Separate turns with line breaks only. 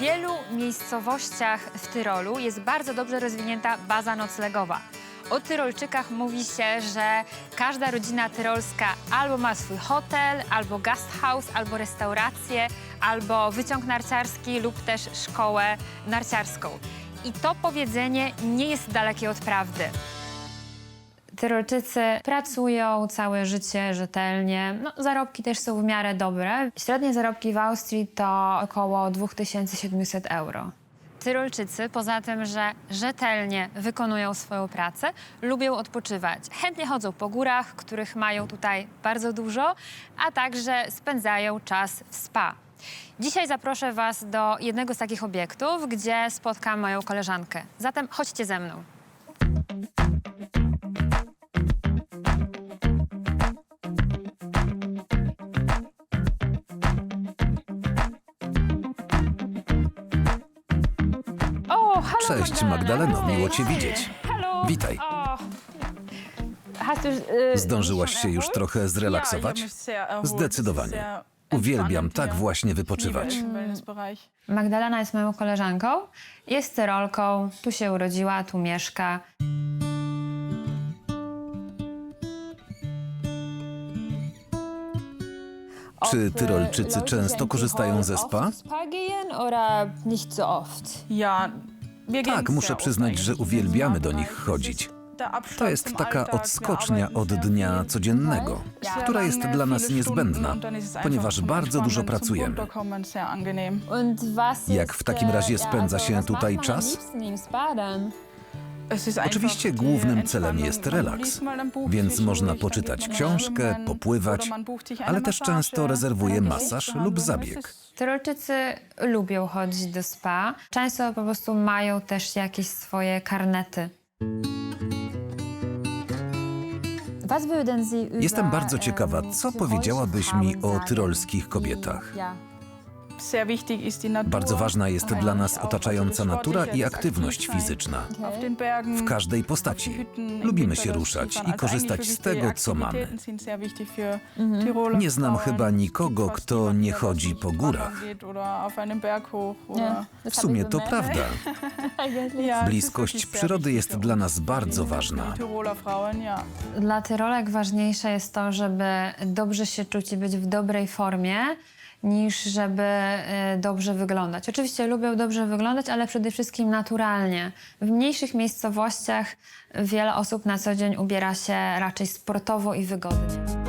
wielu miejscowościach w Tyrolu jest bardzo dobrze rozwinięta baza noclegowa. O Tyrolczykach mówi się, że każda rodzina tyrolska albo ma swój hotel, albo guest house, albo restaurację, albo wyciąg narciarski lub też szkołę narciarską. I to powiedzenie nie jest dalekie od prawdy. Tyrolczycy pracują całe życie rzetelnie. No, zarobki też są w miarę dobre. Średnie zarobki w Austrii to około 2700 euro. Tyrolczycy, poza tym, że rzetelnie wykonują swoją pracę, lubią odpoczywać. Chętnie chodzą po górach, których mają tutaj bardzo dużo, a także spędzają czas w spa. Dzisiaj zaproszę Was do jednego z takich obiektów, gdzie spotkam moją koleżankę. Zatem chodźcie ze mną.
Cześć,
Magdalena.
Magdaleno, miło cię widzieć. Witaj.
Y,
Zdążyłaś się już trochę zrelaksować? Zdecydowanie. Uwielbiam tak właśnie wypoczywać.
Magdalena jest moją koleżanką, jest Tyrolką, tu się urodziła, tu mieszka.
Czy Tyrolczycy często korzystają ze spa?
gehen
Tak, muszę przyznać, że uwielbiamy do nich chodzić. To jest taka odskocznia od dnia codziennego, która jest dla nas niezbędna, ponieważ bardzo dużo pracujemy. Jak w takim
äh,
razie spędza się tutaj czas? Oczywiście głównym celem jest relaks, więc można poczytać książkę, popływać, ale też często rezerwuję masaż lub zabieg.
Tyrolczycy lubią chodzić do spa. Często po prostu mają też jakieś swoje karnety.
Jestem bardzo ciekawa,
em,
co powiedziałabyś mi o tyrolskich kobietach. Bardzo ważna jest dla nas otaczająca natura i aktywność fizyczna. W każdej postaci. Lubimy się ruszać i korzystać z tego, co mamy. Nie znam chyba nikogo, kto nie chodzi po górach. W sumie to prawda. Bliskość przyrody jest dla nas bardzo ważna.
Dla Tyrolek ważniejsze jest to, żeby dobrze się czuć i być w dobrej formie, niż żeby e, dobrze wyglądać. Oczywiście lubią dobrze wyglądać, ale przede wszystkim naturalnie. W mniejszych miejscowościach wiele osób na co dzień ubiera się raczej sportowo i wygodnie.